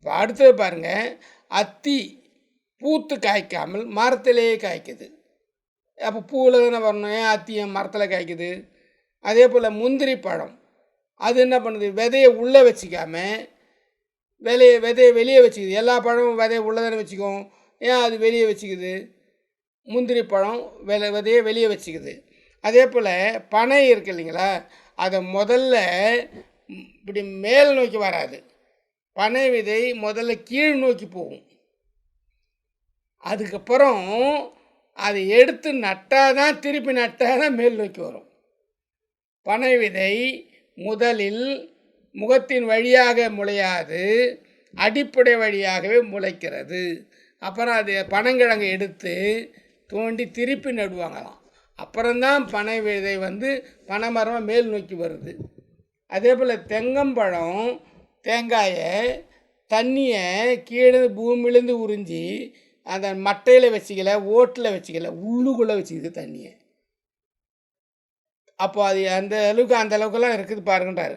இப்போ அடுத்தது பாருங்கள் அத்தி பூத்து காய்க்காமல் மரத்திலேயே காய்க்குது. அப்போ பூவில் தானே வரணும் ஏன் அத்தி மரத்தில் காய்க்குது? அதே போல் முந்திரி பழம். அது என்ன பண்ணுது? விதையை உள்ளே வச்சிக்காம விதைய விதையை வெளியே வச்சுக்குது. எல்லா பழமும் விதைய உள்ளே தானே வச்சுக்கும். ஏன் அது வெளியே வச்சுக்குது? முந்திரி பழம் விலை விதையை வெளியே வச்சுக்குது. அதே போல் பனை இருக்கு இல்லைங்களா? அதை முதல்ல இப்படி மேல் நோக்கி வராது. பனை விதை முதல்ல கீழ் நோக்கி போகும். அதுக்கப்புறம் அதை எடுத்து நட்டால் தான் திருப்பி நட்டால் தான் மேல் நோக்கி வரும். பனை விதை முதலில் முகத்தின் வழியாக முளையாது அடிப்படை வழியாகவே முளைக்கிறது. அப்புறம் அது பனங்கிழங்கு எடுத்து தோண்டி திருப்பி நடுவாங்களாம். அப்புறம்தான் பனை விதை வந்து பனைமரமாக மேல் நோக்கி வருது. அதே போல் தெங்கம்பழம் தேங்காயை தண்ணியை கீழே பூமியிலேருந்து உறிஞ்சி அந்த மட்டையில் வச்சுக்கல ஓட்டில் வச்சுக்கல உள்ளுக்குள்ளே வச்சுக்குது தண்ணியை. அப்போ அது அந்த அளவுக்கு அந்த அளவுக்குலாம் இருக்குது பாருங்கன்றாரு.